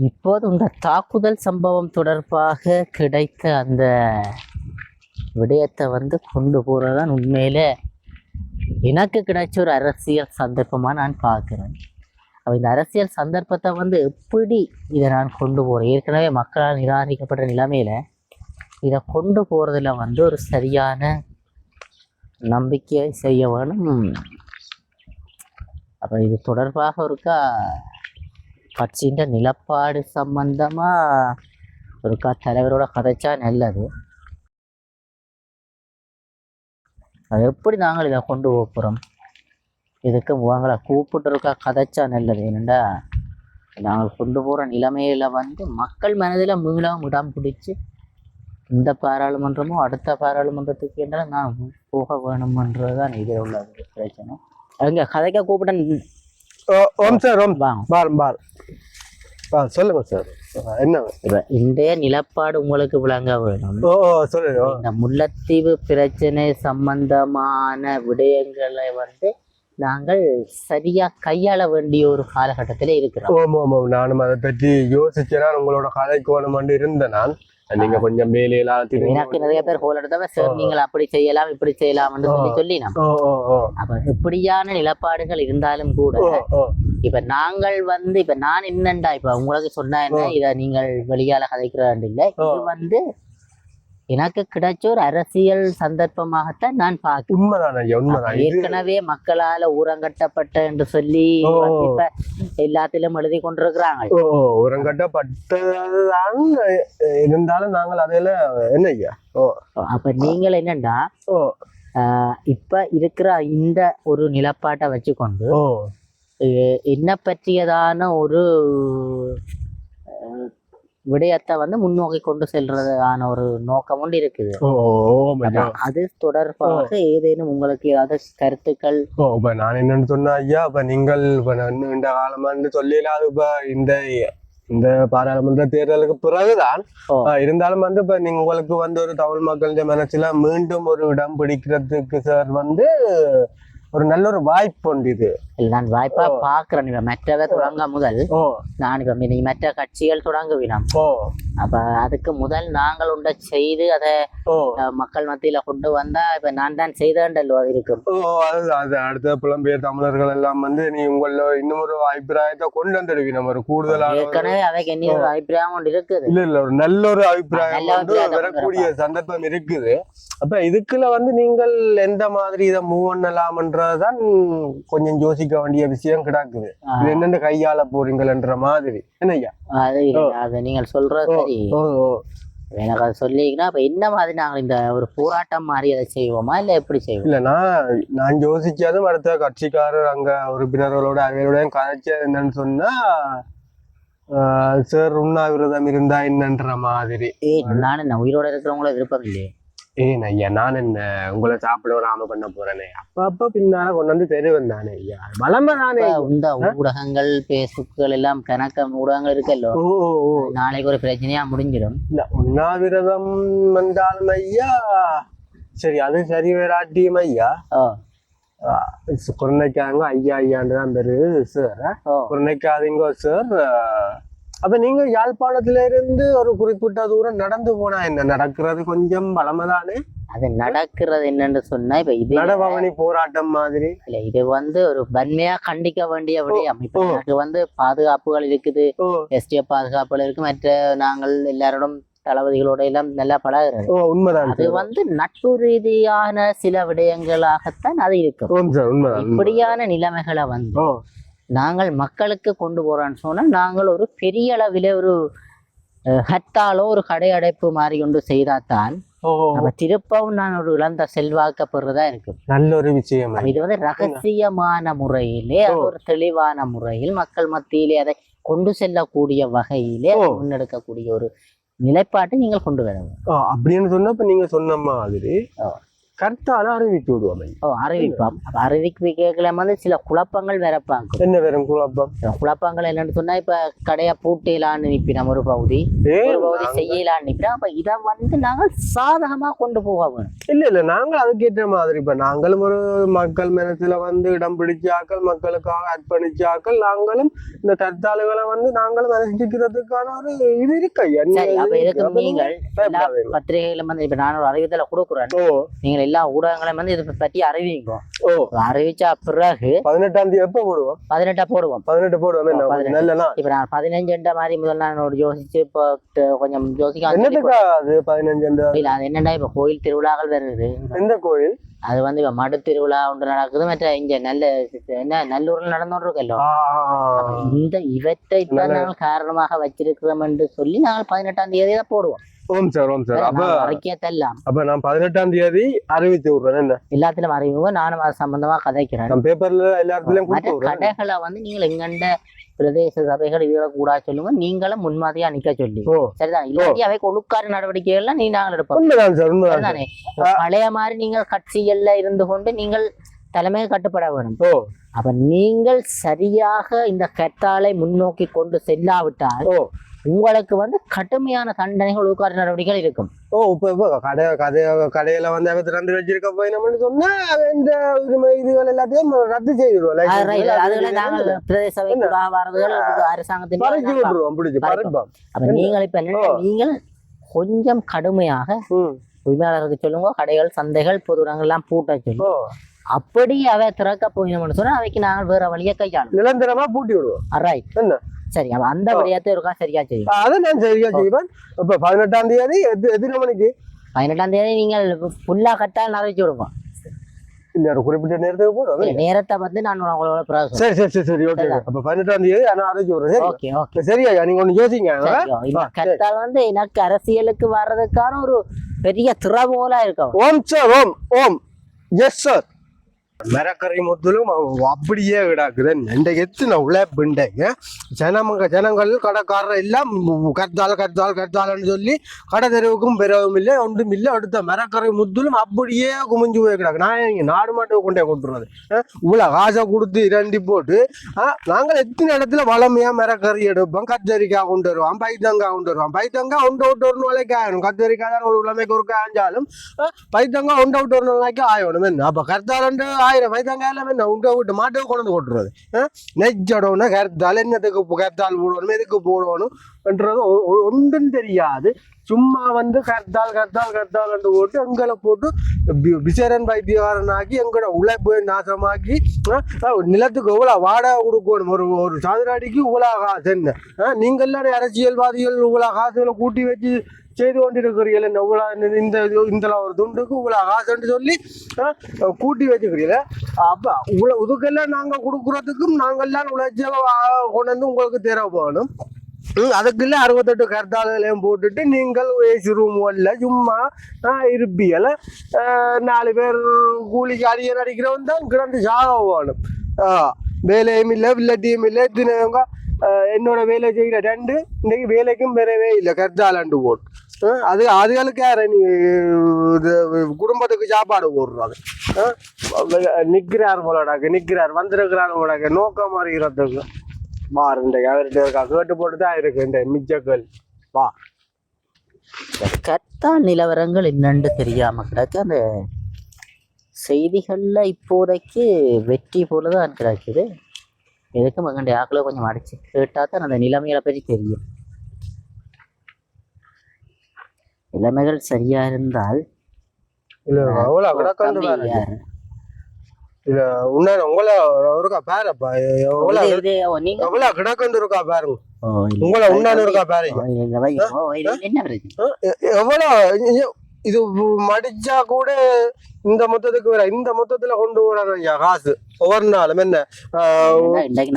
இப்போது இந்த தாக்குதல் சம்பவம் தொடர்பாக கிடைத்த அந்த விடயத்தை வந்து கொண்டு போகிறதான் உண்மையில் எனக்கு கிடைச்ச ஒரு அரசியல் சந்தர்ப்பமாக நான் பார்க்குறேன். அப்போ இந்த அரசியல் சந்தர்ப்பத்தை வந்து எப்படி இதை நான் கொண்டு போகிறேன் ஏற்கனவே மக்களால் நிராகரிக்கப்பட்ட நிலைமையில் இதை கொண்டு போகிறதுல வந்து ஒரு சரியான நம்பிக்கை செய்ய வேணும். அப்போ இது தொடர்பாக ஒருக்கா கட்சியின் நிலப்பாடு சம்பந்தமாக ஒருக்கா தலைவரோட கதைச்சா நல்லது. அது எப்படி நாங்கள் இதை கொண்டு போக போகிறோம் இதுக்கு உங்களை கூப்பிட்டு இருக்கா கதைச்சா நல்லது. ஏனெண்டா நாங்கள் கொண்டு போகிற நிலைமையில வந்து மக்கள் மனதில் மீளவும் இடம் பிடிச்சி இந்த பாராளுமன்றமோ அடுத்த பாராளுமன்றத்துக்கு என்றால் நான் போக வேணுமன்றது தான் இதில் உள்ள ஒரு பிரச்சனை. அங்கே கதைக்க கூப்பிட்டேன் ஓம் சார் ஓம். பார் பார் ஆ சொல்லுங்க சார். என்ன? இன்றைய நிலப்பாடு உங்களுக்கு விளங்க வேணும். ஓ சொல்லுங்க. இந்த முல்லைத்தீவு பிரச்சனை சம்பந்தமான விடயங்களை வந்து நாங்கள் சரியா கையாள வேண்டிய ஒரு காலகட்டத்தில் இருக்கிறோம். ஓம் ஓம் ஓம். நானும் அதை பற்றி யோசிச்சேன் உங்களோட கதைக்கு வேணுமென்று இருந்தேன் நான். நீங்க கொஞ்சம் வேலையெல்லாம் எனக்கு நிறைய பேர் கோல் எடுத்தவ சார் நீங்கள் அப்படி செய்யலாம் இப்படி செய்யலாம்னு சொல்லி சொல்லி அப்ப இப்படியான நிலப்பாடுகள் இருந்தாலும் கூட இப்ப நாங்கள் வந்து இப்ப நான் என்னண்டா இப்ப உங்களுக்கு சொன்னா என்ன இத நீங்கள் வெளியால கதைக்கிறான் இல்ல இது வந்து எனக்கு கிடைச்ச ஒரு அரசியல் சந்தர்ப்பமாகத்தான் நான் பார்க்கிறேன். ஏற்கனவே மக்களால ஊரங்கட்டப்பட்ட என்று சொல்லி இப்ப எல்லாத்திலும் எழுதி கொண்டிருக்கிறாங்க. உரங்கட்டப்பட்டதுதான் இருந்தாலும் நாங்கள் அதில் என்ன ஐயா? அப்ப நீங்கள் என்னண்டா இப்ப இருக்கிற இந்த ஒரு நிலப்பாட்டை வச்சுக்கொண்டு என்ன பற்றியதான ஒரு விடயத்தை வந்து முன்னோக்கி கொண்டு செல்றதான ஒரு நோக்கம் ஒன்று இருக்குது. அது தொடர்பாக ஏதேனும் உங்களுக்கு ஏதாவது கருத்துக்கள்? இப்ப நான் என்னன்னு சொன்னா ஐயா இப்ப நீங்கள் இப்ப இந்த காலமான்னு சொல்லலாது இப்ப இந்த இந்த பாராளுமன்ற தேர்தலுக்கு பிறகுதான் இருந்தாலும் வந்து இப்ப நீங்க உங்களுக்கு வந்து ஒரு தமிழ் மக்கள் மனசுல மீண்டும் ஒரு இடம் பிடிக்கிறதுக்கு சார் வந்து ஒரு நல்ல ஒரு வாய்ப்பு உண்டு இது. இல்ல, நான் வாய்ப்பா பாக்குறேன் இப்ப மற்றவை தொடங்க முதல். ஓ. நான் இப்ப நீ மற்ற கட்சிகள் தொடங்குவினோம் ஓ. அப்ப அதுக்கு முதல் நாங்கள் உண்ட செய்து அதை மக்கள் மத்தியில கொண்டு வந்தா இப்ப நான் தான் செய்தேன்டல்லோ அது இருக்கும். அது அடுத்த புலம்பெயர் தமிழர்கள் எல்லாம் வந்து நீ உங்கள இன்னும் ஒரு அபிப்பிராயத்தை கொண்டு வந்துடுவி நம்ம ஒரு கூடுதலான ஒரு- ஏற்கனவே அவைக்கு என்ன ஒரு அபிப்பிராயம் ஒன்று இருக்குது. இல்ல இல்ல ஒரு நல்ல ஒரு அபிப்பிராயம் வரக்கூடிய சந்தர்ப்பம் இருக்குது. அப்ப இதுக்குள்ள வந்து நீங்கள் எந்த மாதிரி இதை மூவ் பண்ணலாம்ன்றதுதான் கொஞ்சம் யோசிக்க வேண்டிய விஷயம் கிடக்குது. இது என்னென்ன கையாள போறீங்கன்ற மாதிரி. என்ன ஐயா அது அது நீங்கள் சொல்றது சரி. எனக்கு அது சொல்லிங்கன்னா அப்ப என்ன மாதிரி நாங்கள் இந்த ஒரு போராட்டம் மாதிரி அதை செய்வோமா இல்ல எப்படி செய்வோம்? இல்ல நான் யோசிச்சதும் அடுத்த கட்சிக்காரர் அங்க உறுப்பினர்களோட அவையோட கதைச்சது என்னன்னு சொன்னா சார் உண்ணாவிரதம் இருந்தா என்னன்ற மாதிரி. ஏய் நான் என்ன உயிரோட இருக்கிறவங்கள விருப்பம் இல்லையே ஏன் ஐயா நான் என்ன உங்களை சாப்பிட விடாம பண்ண போறேனே. அப்ப அப்ப பின்னால கொண்டு வந்து தெருவன் தானே ஐயா. வளம்ப தானே இந்த ஊடகங்கள் பேஸ்புக்குகள் எல்லாம் கணக்க ஊடகங்கள் இருக்கல்லோ? நாளைக்கு ஒரு பிரச்சனையா முடிஞ்சிடும். இல்ல உண்ணாவிரதம் வந்தாலும் ஐயா. சரி அது சரி வேறாட்டியும் ஐயா. ஓ. குறைக்காங்க ஐயா ஐயான்னு தான் பேரு சார் ஓ. குறைக்காதீங்க சார் அப்ப நீங்க யாழ்ப்பாணத்துல இருந்து ஒரு குறிப்பிட்ட தூரம் நடந்து போனா என்ன? நடக்கிறது கொஞ்சம் பலமதானே அது நடக்கிறது என்னன்னு சொன்னா இப்ப இது நடபவனி போராட்டம் மாதிரி. இல்ல இது வந்து ஒரு வன்மையா கண்டிக்க வேண்டிய விடயம். இப்ப எனக்கு வந்து பாதுகாப்புகள் இருக்குது. எஸ்டிஎஃப் பாதுகாப்புகள் இருக்கு. மற்ற நாங்கள் எல்லாரோடும் தளபதிகளோட எல்லாம் நல்லா பழகுறது. உண்மைதான் அது வந்து நட்பு ரீதியான சில விடயங்களாகத்தான் அது இருக்கும். இப்படியான நிலைமைகளை வந்து நாங்கள் மக்களுக்கு கொண்டு போறோம்னு சொன்னா நாங்கள் ஒரு பெரிய அளவில ஒரு அஹ், ஹர்த்தாலோ ஒரு கடை அடைப்பு மாதிரி கொண்டு நம்ம திருப்பவும் நான் ஒரு இழந்த செல்வாக்க பெறுதா இருக்கும். நல்ல ஒரு விஷயம் இது வந்து ரகசியமான முறையிலே ஒரு தெளிவான முறையில் மக்கள் மத்தியிலே அதை கொண்டு செல்லக்கூடிய வகையிலே முன்னெடுக்கக்கூடிய ஒரு நிலைப்பாட்டை நீங்கள் கொண்டு வர அப்படின்னு சொன்னா இப்ப நீங்க சொன்ன மாதிரி. கருத்தால அறிவிச்சு விடுவோம் ஐயா. ஓ அறிவிப்போம். அப்ப அறிவிக்கல வந்து சில குழப்பங்கள் பார்க்கும். என்ன வேறும் குழப்பம்? குழப்பங்கள் என்னன்னு சொன்னா இப்ப கடையை பூட்டிலான்னு நிப்பினோம் ஒரு பகுதி. ஒரு பகுதி செய்யலான்னு நிப்பினோம் அப்ப இதை வந்து நாங்கள் சாதகமா கொண்டு போக வேணும். இல்ல இல்ல நாங்கள் அதுக்கேற்ற மாதிரி இப்ப நாங்களும் ஒரு மக்கள் மனசுல வந்து இடம் பிடிச்சாக்கள் மக்களுக்காக அர்ப்பணிச்சாக்கள் நாங்களும் இந்த கருத்தாளுகளை வந்து நாங்களும் ரசிக்கிறதுக்கான ஒரு இது இருக்கு? நீங்கள். பத்திரிகைகளும் வந்து இப்ப நான் ஒரு அறிவித்தலை கொடுக்குறேன். நீங்கள் எல்லா ஊடகங்களையும் வந்து இதை பற்றி அறிவிங்க. ஓ. அறிவிச்சா பிறகு பதினெட்டாம் தேதி எப்ப போடுவோம்? பதினெட்டா போடுவோம். பதினெட்டு போடுவோம் என்ன பதினெட்டு. நல்ல நாள் இப்ப நான் பதினஞ்சுன்ற மாதிரி முதல்ல நான் ஒரு யோசிச்சு இப்போ கொஞ்சம் யோசிக்க அது பதினஞ்சு இல்ல அது என்னடா இப்ப கோயில் திருவிழாக்கள் வருது எந்த கோயில்? அது வந்து இப்ப மடு திருவிழா ஒன்று நடக்குது மற்ற இங்க நல்ல என்ன நல்லூர்ல நடந்து இருக்கല്ലോ ஆ, ஆ, ஆ. இந்த இவற்றை தான் நாங்கள் காரணமாக வச்சிருக்கிறோம் என்று சொல்லி நாங்கள் பதினெட்டாம் தேதி தான் போடுவோம். ஓம் சார் ஓம் சார் அப்ப அறிக்கையத்தெல்லாம் அப்ப நான் பதினெட்டாம் தேதி அறிவித்து விடுறேன் என்ன எல்லாத்திலும் அறிவுங்க நானும் அது சம்பந்தமா கதைக்கிறேன் நான் பேப்பர்ல எல்லா இடத்துலயும் மற்ற கொடுத்து விடுறேன் கடைகளை வந்து நீங்கள் எங்கண்ட பிரதேச சபைகள் இவரை கூட சொல்லுங்க நீங்களும் முன்மாதிரியா நிக்க சொல்லி சரிதான் இல்லாட்டி அவை ஒழுக்காறு நடவடிக்கைகள்லாம் நீ நாங்கள் எடுப்போம். சரிதானே பழைய மாதிரி நீங்கள் கட்சிகள்ல இருந்து கொண்டு நீங்கள் தலைமை கட்டுப்பட வேணும் அப்ப நீங்கள் சரியாக இந்த கட்டாலை முன்னோக்கி கொண்டு செல்லாவிட்டால் உங்களுக்கு வந்து கடுமையான தண்டனைகள் ஒழுக்காறு நடவடிக்கைகள் இருக்கும். ஓ இப்ப கடை கடை கடையில வந்து அவ திறந்து வச்சிருக்க போய் நம்ம சொன்னா இந்த இதுகள் எல்லாத்தையும் ரத்து செய்திருவோம் அது right. license அதுகளை எல்லாம் நாங்கள் பிரதேச சபை வரதுகள் அரசாங்கத்தின் பறிச்சு விட்டுருவோம் பிடிச்சு பறிப்போம். அப்ப நீங்கள் இப்ப என்ன நீங்கள் கொஞ்சம் கடுமையாக. உரிமையாளருக்கு சொல்லுங்க கடைகள் சந்தைகள் பொது இடங்கள்லாம் பூட்ட சொல்லி ஓ. அப்படி அவை திறக்க போயினோம்னு சொன்னா அவைக்கு நாங்கள் வேற வழியை கையாளும் நிரந்தரமா பூட்டி விடுவோம். ரைட் என்ன? சரி அப்ப அந்த விடயத்தை இருக்கா சரியா செய்யும். அதை நான் சரியா செய்வேன். இப்ப பதினெட்டாம் தேதி எது எத்தனை மணிக்கு பதினெட்டாம் தேதி நீங்கள் ஃபுல்லா கட்டால் நிறைச்சு விடுவோம் இல்ல ஒரு குறிப்பிட்ட நேரத்துக்கு நேரத்தை வந்து நான் உங்களோட. சரி சரி சரி சரி ஓகே அப்ப பதினெட்டாம் தேதி நான் அறிவிச்சு விடுறேன் ஓகே ஓகே. சரியா நீங்க ஒண்ணு யோசிங்க வந்து எனக்கு அரசியலுக்கு வர்றதுக்கான ஒரு பெரிய திறவோலா இருக்கும். ஓம் சார் ஓம் ஓம். எஸ் சார் மரக்கரை முத்தலும் அப்படியே கிடாக்குது இன்றைக்கு எத்தனை உழைப்புண்டைங்க ஜனமங்க ஜனங்கள் கடைக்காரர் எல்லாம் கத்தால் கத்தால் கத்தால்னு சொல்லி கடை தெருவுக்கும் பெறவும் இல்லை ஒன்றும் இல்லை அடுத்த மரக்கரை முத்தலும் அப்படியே குமிஞ்சு போய் கிடக்கு நான் இங்கே நாடு மாட்டை கொண்டே கொண்டுறது இவ்வளோ காசை கொடுத்து இரண்டி போட்டு ஆ, நாங்கள் எத்தனை இடத்துல வளமையாக மரக்கறி எடுப்போம் கத்தரிக்காய் கொண்டு வருவோம் பைத்தங்காய் கொண்டு வருவோம் பைத்தங்காய் ஒன்று விட்டு ஒரு நாளைக்கு ஆயிடும் கத்தரிக்காய் தான் ஒரு உலமைக்கு ஒரு காய்ஞ்சாலும் பைத்தங்காய் ஒன்றை விட்டு ஒரு நாளைக்கு ஆயிடும் என்ன அப்போ கருத்தாலண்டு ஆயிரம் வயதாங்க எல்லாமே நான் உங்க வீட்டு மாட்டை கொண்டு கொட்டுறது. நெஜடோன்னா கருத்தால் என்னத்துக்கு கருத்தால் போடணும் எதுக்கு போடணும்ன்றது ஒ- ஒன்றும் தெரியாது. சும்மா வந்து கர்த்தால் கர்த்தால் கர்த்தால் போட்டு எங்களை போட்டு விசேரன் விசேரன் வைத்தியகாரனாக்கி எங்களோட உழைப்பு நாசமாக்கி நிலத்துக்கு இவ்வளோ வாடகை கொடுக்கணும்? ஒரு ஒரு சாதிராடிக்கு இவ்வளோ காசு என்ன? நீங்கள்லாம் அரசியல்வாதிகள் இவ்வளோ காசுகளை கூட்டி வச்சு செய்து கொண்டிருக்கிறீர்கள் இவ்வளோ இந்த இது- இந்த ஒரு துண்டுக்கு இவ்வளோ காசுன்னு சொல்லி கூட்டி வச்சுக்கிறீங்கள அப்போ இவ்வளோ இதுக்கெல்லாம் நாங்கள் கொடுக்குறதுக்கும் நாங்கள்லாம் உழைச்ச கொண்டு வந்து உங்களுக்கு தேர போகணும் அதுக்குள்ள அறுபத்தெட்டு கருத்தாளர்களையும் போட்டுட்டு நீங்கள் ஏசி ரூம் வரல சும்மா இருப்பியல. நாலு பேர் கூலிக்கு அடியர் அடிக்கிறவன் தான் கிடந்து சாக போகணும் வேலையும் இல்லை வில்லட்டியும் இல்லை தினவங்க என்னோட வேலை செய்கிற ரெண்டு இன்னைக்கு வேலைக்கும் பெறவே இல்லை கருத்தாளண்டு போட்டு அது அதுகளுக்கு யார நீ குடும்பத்துக்கு சாப்பாடு போடுறாங்க நிற்கிறார் போலடாக்கு நிற்கிறார் வந்திருக்கிறார் போலடாக்கு நோக்கம் அறிகிறதுக்கு பாரு இந்த அவர்கிட்ட இருக்கா கேட்டு போட்டு தான் இருக்கு இந்த மிச்சக்கள் வா கட்டால் நிலவரங்கள் என்னன்னு தெரியாம கிடக்கு அந்த செய்திகள்ல இப்போதைக்கு வெற்றி போலதான் கிடக்குது எதுக்கும் எங்கண்ட ஆக்களை கொஞ்சம் அடிச்சு கேட்டா தான் அந்த நிலைமைகளை பற்றி தெரியும். நிலைமைகள் சரியா இருந்தால் இல்ல உன்ன உங்களை இருக்கா பாருப்பா எவ்வளோ இது- இது ஓ, நீங்க? எவ்வளோ கிடக்கண்டு இருக்கா பாருங்க. ஓ, இல்ல. உங்களை இருக்கா பாருங்க. இது மடிச்சா கூட இந்த மொத்தத்துக்கு வர இந்த மொத்தத்துல கொண்டு வராங்க ஐயா காசு. ஒவ்வொரு நாளும் என்ன?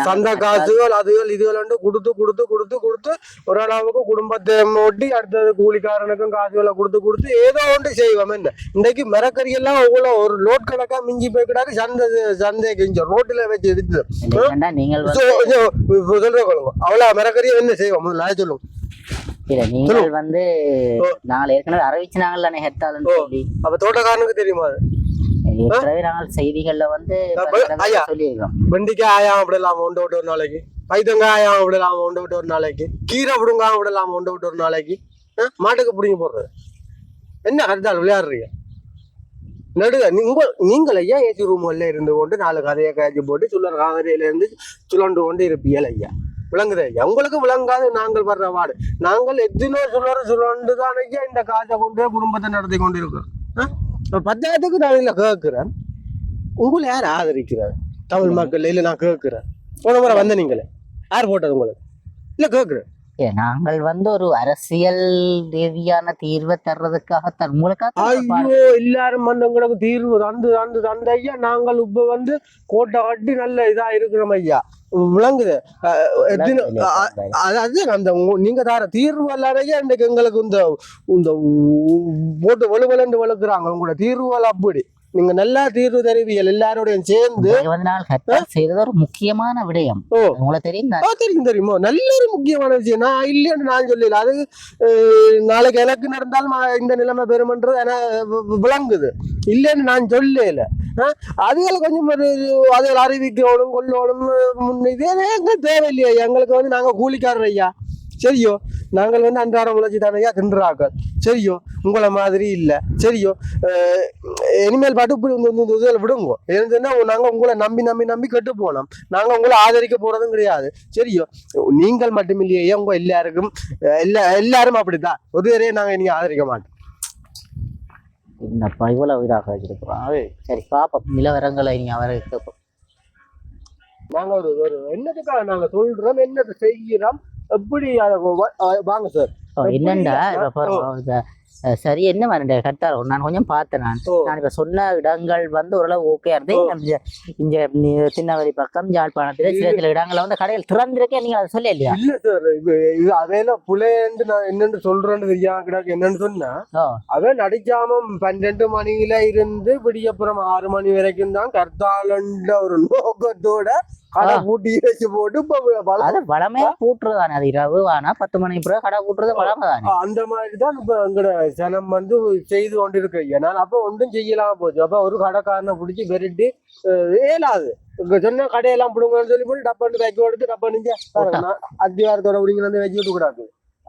சந்தை காசுகள் அதுகள் இதுகள் வந்து கொடுத்து கொடுத்து கொடுத்து கொடுத்து ஒரு அளவுக்கு குடும்பத்தை ஓட்டி அடுத்தது கூலிக்காரனுக்கும் காசுகளை கொடுத்து கொடுத்து ஏதோ ஒன்று செய்வோம். என்ன? இன்னைக்கு மரக்கறி எல்லாம் அவ்வளோ ஒரு லோட் கணக்கா மிஞ்சி போய் சந்தை சந்தைக்கு இங்க ரோட்டில் வச்சு வந்து சொல்றேன் கொள்ளுங்க அவ்வளோ மரக்கறியை என்ன செய்வோம்? முதல்ல சொல்லுங்க. இல்ல நீங்கள் வந்து. நாங்கள் ஏற்கனவே அறிவிச்சினாங்கல்ல ஹெர்த்தால்னு ஓ. சொல்லி. அப்ப தோட்டக்காரனுக்கு தெரியுமா அது? ஏற்கனவே நாங்கள் செய்திகள்ல வந்து. சொல்லியிருக்கோம் வெண்டிக்காய் ஆயாம விடலாம ஒன்று விட்டு ஒரு நாளைக்கு? பைத்தங்காய் ஆயாம விடலாம ஒன்று விட்டு ஒரு நாளைக்கு? கீரை விடுங்காம விடலாம ஒன்று விட்டு ஒரு நாளைக்கு? மாட்டுக்கு பிடிங்கி போடுறது. என்ன கருத்தால் விளையாடுறீங்க? நடுக நீங்க நீங்கள் ஐயா ஏசி ரூம்ல இருந்து கொண்டு நாலு கதையை காய்ச்சி போட்டு சுள்ளர் காவிரியில இருந்து சுழண்டு கொண்டு இருப்பீங்கள் ஐயா. விளங்குது. எங்களுக்கு விளங்காது நாங்கள் வர்ற வாடு. நாங்கள் எத்தனோ சுழற சுழண்டு தானே இந்த காசை கொண்டு குடும்பத்தை நடத்தி கொண்டு இருக்கிறோம் ஆ? பத்தாயிரத்துக்கு நான் இல்லை கேட்குறேன் உங்களை யார் ஆதரிக்கிறார்? தமிழ் மக்கள் இல்லை நான் கேட்குறேன் போன முறை வந்த நீங்களே. யார் போட்டது உங்களுக்கு? இல்லை கேட்குறேன் நாங்கள் வந்து ஒரு அரசியல் ரீதியான தீர்வை தர்றதுக்காக தன்மூலக்காக ஐயோ எல்லாரும் வந்து உங்களுக்கு தீர்வு தந்து தந்து தந்த ஐயா நாங்கள் இப்ப வந்து கோட்டை கட்டி நல்ல இதா இருக்கிறோம் ஐயா. விளங்குது. அதாவது அந்த நீங்க தர தீர்வு எல்லாரையும் இன்றைக்கு எங்களுக்கு இந்த இந்த போட்டு வலுவலண்டு வளர்க்குறாங்க. உங்களோட தீர்வுகள் அப்படி. நீங்க நல்லா தீர்வு தருவியல் எல்லாரோடையும் சேர்ந்து. நாங்கள் செய்யறது ஒரு முக்கியமான விடயம். உங்களுக்கு தெரியும் தெரியும். தெரியுமோ நல்ல ஒரு முக்கியமான விஷயம். நான் இல்லைன்னு நான் சொல்லல. அது நாளைக்கு எனக்கு நடந்தாலும் இந்த நிலைமை பெறுமன்றது என வி- வி- விளங்குது. இல்லைன்னு நான் சொல்லல. அதுகளை கொஞ்சம் ஒரு அதுகளை அறிவிக்கணும் கொள்ளணும் முன்ன இதே எங்க தேவையில்லையா? எங்களுக்கு வந்து நாங்க கூலிக்காரர் ஐயா. சரியோ? நாங்கள் வந்து அன்றாடம் உழைச்சி தானே ஐயா தின்றாக்கள் சரியோ? உங்களை மாதிரி இல்லை. சரியோ? இனிமேல் பாட்டு இதில் விடுங்க. ஏன்னு சொன்னா நாங்க உங்களை நம்பி நம்பி நம்பி கெட்டு போனோம். நாங்க உங்களை ஆதரிக்க போறதும் கிடையாது. சரியோ? நீங்கள் மட்டுமில்லையே உங்க எல்லாருக்கும் எல்லா எல்லாரும் அப்படித்தான். ஒருவரையே நாங்க இனி ஆதரிக்க மாட்டோம். என்னப்பா இவ்வளவு இதாக வச்சிருக்கிறோம் சரி பாப்போம். நிலவரங்களை நீங்க அவரை கேட்போம். நாங்க ஒரு ஒரு என்னதுக்காக நாங்க சொல்றோம்? என்னது செய்கிறோம்? எப்படி வாங்க சார் என்னண்டா? சரி என்ன வரண்ட கட்டாரம் நான் கொஞ்சம் பார்த்தேன் நான். நான் இப்ப சொன்ன இடங்கள் வந்து ஓரளவு ஓகே இருந்து ஓ. நம்ம இங்க திருநெல்வேலி பக்கம் யாழ்ப்பாணத்துல சில சில இடங்கள்ல வந்து கடைகள் திறந்திருக்கேன் நீங்க அதை சொல்ல இல்லையா இல்ல சார் இது அதையில புலையன்னு நான் என்னன்னு சொல்றேன்னு கிடக்கு என்னன்னு சொன்னா ஓ. அவன் நடிக்காம பன்னெண்டு மணியில இருந்து விடியப்புறம் ஆறு மணி வரைக்கும் தான் கர்த்தாலன்ற ஒரு நோக்கத்தோட கடை பூட்டி வச்சு போட்டு இப்ப வள- அது வளமையா பூட்டுறதானே அது இரவு ஆனா பத்து மணிக்கு பிறகு கடை பூட்டுறது வளமை தானே அந்த மாதிரி தான் இப்ப எங்கட ஜனம் வந்து செய்து கொண்டிருக்கு. ஏன்னா அப்ப ஒன்றும் செய்யலாம போச்சு. அப்ப ஒரு கடைக்காரனை பிடிச்சி விரட்டி இயலாது இங்க சொன்ன கடையெல்லாம் பிடுங்கன்னு சொல்லி போட்டு டப்பாண்டு வைக்க எடுத்து டப்பா நிஞ்ச அத்திவாரத்தோட பிடிங்க வந்து வச்சு விட்டு கூடாது.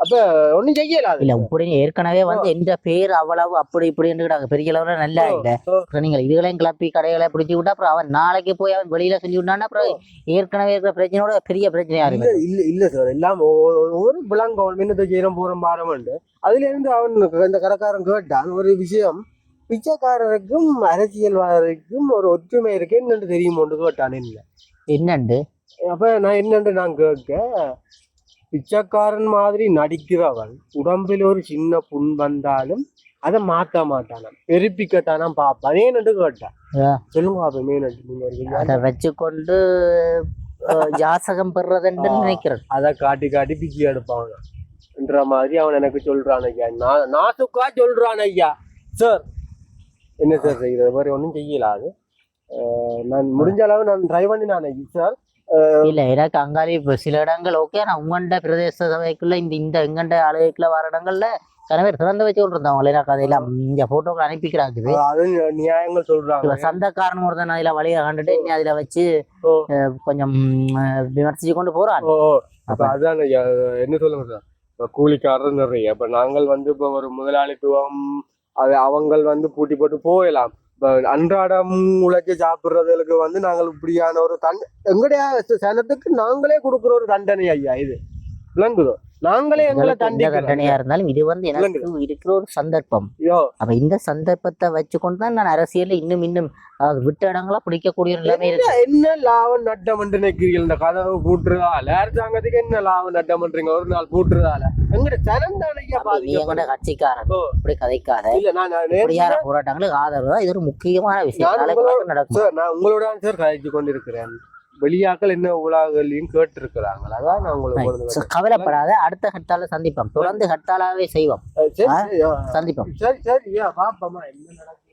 அப்ப ஒன்றும் செய்யலாது இல்ல இப்படி ஏற்கனவே வந்து எந்த பேர் அவ்வளவு அப்படி இப்படின்னு கிடாங்க பெரிய அளவுல நல்லா இல்ல. நீங்கள் இதுகளையும் கிளப்பி கடைகளை பிடிச்சி விட்டா அப்புறம் அவன் நாளைக்கு போய் அவன் வெளியில சொல்லி விட்டான்னா அப்புறம் ஏற்கனவே இருக்கிற பிரச்சனையோட பெரிய பிரச்சனையா இருக்கு இல்ல இல்ல சார். எல்லாம் ஒரு விலங்கு மின்னத்தை செய்யறோம் போறோம் பாரம்ண்டு அதுல இருந்து அவன் இந்த கடைக்காரன் கேட்டான் ஒரு விஷயம். பிச்சைக்காரருக்கும் அரசியல்வாதிக்கும் ஒரு ஒற்றுமை இருக்கு என்னன்னு தெரியுமோன்னு கேட்டான் இல்ல என்னண்டு? அப்ப நான் என்னன்னு நான் கேட்க பிச்சைக்காரன் மாதிரி நடிக்கிறவன் உடம்பில் ஒரு சின்ன புண் வந்தாலும் அதை மாத்த மாட்டானாம் பெருப்பிக்கத்தானாம் பாப்பான் ஏன்னு கேட்டான். சொல்லுங்க அப்ப மேனட்டு. அதை வச்சுக்கொண்டு ஜாசகம் பெறதுன்னு. நினைக்கிறேன். அதை காட்டி காட்டி பிச்சி எடுப்பாங்க. என்ற மாதிரி அவன் எனக்கு சொல்றான் ஐயா. நான் நாசுக்கா சொல்றான் ஐயா. சார் என்ன சார் செய்யறது? மாதிரி ஒன்றும் செய்யலாது நான் முடிஞ்ச அளவு நான் ட்ரை பண்ணி நான் சார் இல்ல எனக்கு இப்ப சில இடங்கள் ஓகே நான் உங்கண்ட பிரதேச சபைக்குள்ள இந்த இந்த எங்கண்ட ஆளுகைக்குள்ள வர இடங்கள்ல கனவே திறந்து வச்சு கொண்டிருந்தவங்க எனக்கு அதையெல்லாம் இந்த போட்டோக்கள் அனுப்பிக்கிறாக்குது அது நியாயங்கள் சொல்றாங்க சந்தக்காரன் ஒருத்தன் அதுல வழியை கண்டுட்டு இன்னும் அதுல வச்சு கொஞ்சம் விமர்சிச்சு கொண்டு போறான். அப்ப அதான் என்ன சொல்லுங்க சார் இப்ப கூலிக்காரர் நிறைய இப்ப நாங்கள் வந்து இப்ப ஒரு முதலாளித்துவம் அது அவங்கள் வந்து பூட்டி போட்டு போகலாம் இப்போ அன்றாடம் உழைச்சி சாப்பிடுறதுக்கு வந்து நாங்கள் இப்படியான ஒரு தன் எங்களுடைய சனத்துக்கு நாங்களே கொடுக்குற ஒரு தண்டனை ஐயா இது. விளங்குதோ? நாங்களே எங்களை தண்டிக்கிறோம். தண்டனையா இருந்தாலும் இது வந்து எனக்கு இருக்கிற ஒரு சந்தர்ப்பம். அப்ப இந்த சந்தர்ப்பத்தை வச்சுக்கொண்டு தான் நான் அரசியல்ல இன்னும் இன்னும் விட்ட இடங்களா பிடிக்கக்கூடிய நிலைமை இருக்கு. என்ன லாபம் நட்டம் நினைக்கிறீர்கள்? இந்த கதவை பூட்டுறதால? அரசாங்கத்துக்கு என்ன லாபம் நட்டம் பண்றீங்க ஒரு நாள் பூட்டுறதால? எங்கட எங்கட பாதிக்கப்படும். கட்சிக்காரன். இப்படி கதைக்காத. இல்ல நான் இப்படியான போராட்டங்களுக்கு ஆதரவு இது ஒரு முக்கியமான விஷயம் நடக்கும். நான் உங்களோட சார் கழிச்சு கொண்டிருக்கிறேன். வெளியாக்கள் என்ன உலகங்களையும் கேட்டிருக்கிறாங்க அதான் நான் உங்களுக்கு. கவலைப்படாத அடுத்த ஹர்த்தால சந்திப்போம். தொடர்ந்து ஹர்த்தாலாவே செய்வோம். சந்திப்போம். சரி சரி ஐயா பாப்போமா என்ன நடக்குது?